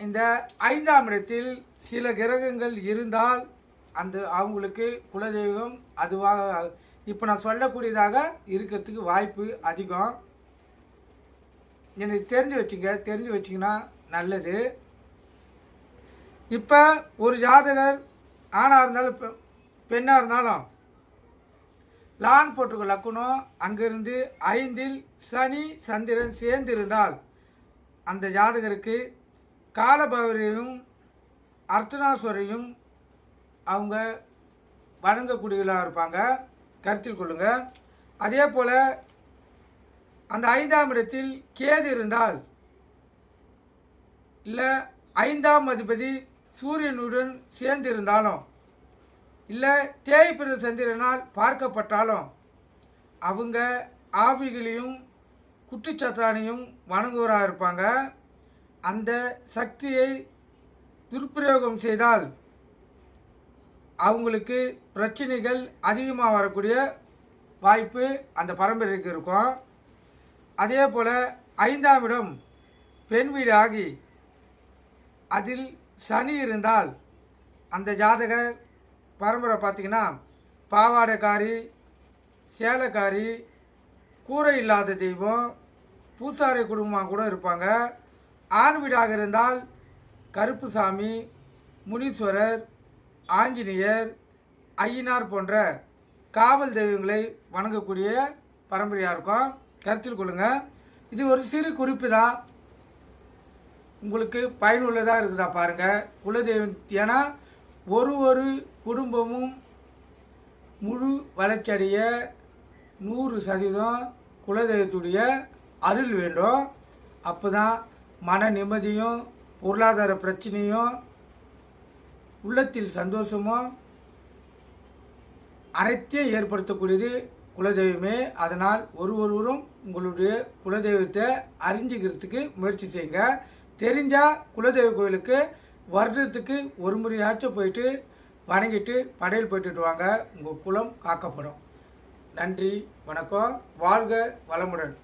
இந்த ஐந்தாம் இடத்தில் சில கிரகங்கள் இருந்தால் அந்த அவங்களுக்கு குலதெய்வம் அதுவாக இப்போ நான் சொல்லக்கூடியதாக இருக்கிறதுக்கு வாய்ப்பு அதிகம். எனக்கு தெரிஞ்சு வச்சுங்க தெரிஞ்சு வச்சிங்கன்னா நல்லது. இப்போ ஒரு ஜாதகர் ஆணாக இருந்தாலும் பெ- பெண்ணாக இருந்தாலும் லான் போட்டுக்க லக்குணம் அங்கிருந்து ஐந்தில் சனி சந்திரன் சேர்ந்து இருந்தால் அந்த ஜாதகருக்கு காலபைரவரையும் அர்த்தநாஸ்வரையும் அவங்க வணங்கக்கூடியவர்களாக இருப்பாங்க. கருத்தில் கொள்ளுங்கள் அதே போல் அந்த ஐந்தாம் இடத்தில் கேது இருந்தால் இல்லை ஐந்தாம் அதிபதி சூரியனுடன் சேர்ந்து இருந்தாலும் இல்லை தேய்பிற சந்திரனால் பார்க்கப்பட்டாலும் அவங்க ஆவிகளையும் குட்டிச்சத்தானையும் வணங்குவராக இருப்பாங்க. அந்த சக்தியை துர்பிரயோகம் செய்தால் அவங்களுக்கு பிரச்சனைகள் அதிகமாக வரக்கூடிய வாய்ப்பு அந்த பரம்பரைக்கு இருக்கும். அதே போல் ஐந்தாம் இடம் பெண் வீடு ஆகி அதில் சனி இருந்தால் அந்த ஜாதகர் பரம்பரை பார்த்திங்கன்னா பாவாடைக்காரி சேலைக்காரி கூரை இல்லாத தெய்வம் பூசாரி குடும்பமாக கூட இருப்பாங்க. ஆண் வீடாக இருந்தால் கருப்புசாமி முனீஸ்வரர் ஆஞ்சநேயர் ஐயனார் போன்ற காவல் தெய்வங்களை வணங்கக்கூடிய பரம்பரையாக இருக்கும். கருத்தில் கொள்ளுங்கள் இது ஒரு சிறு குறிப்பு தான். உங்களுக்கு பயனுள்ளதாக இருக்குதா பாருங்கள் குலதெய்வம் ஏன்னா ஒரு ஒரு குடும்பமும் முழு வளர்ச்சியடைய நூறு சதவீதம் குலதெய்வத்துடைய அருள் வேண்டும். அப்போ தான் மன நிம்மதியும் பொருளாதார பிரச்சனையும் உள்ளத்தில் சந்தோஷமும் அனைத்தையும் ஏற்படுத்தக்கூடியது குலதெய்வமே. அதனால் ஒரு ஒருவரும் உங்களுடைய குலதெய்வத்தை அறிஞ்சிக்கிறதுக்கு முயற்சி செய்யுங்க. தெரிஞ்சால் குலதெய்வ கோயிலுக்கு வருடத்துக்கு ஒரு முறையாச்சும் போயிட்டு வணங்கிட்டு படையல் போயிட்டு வாங்க. உங்கள் குலம் காக்கப்படும். நன்றி வணக்கம். வாழ்க வளமுடன்.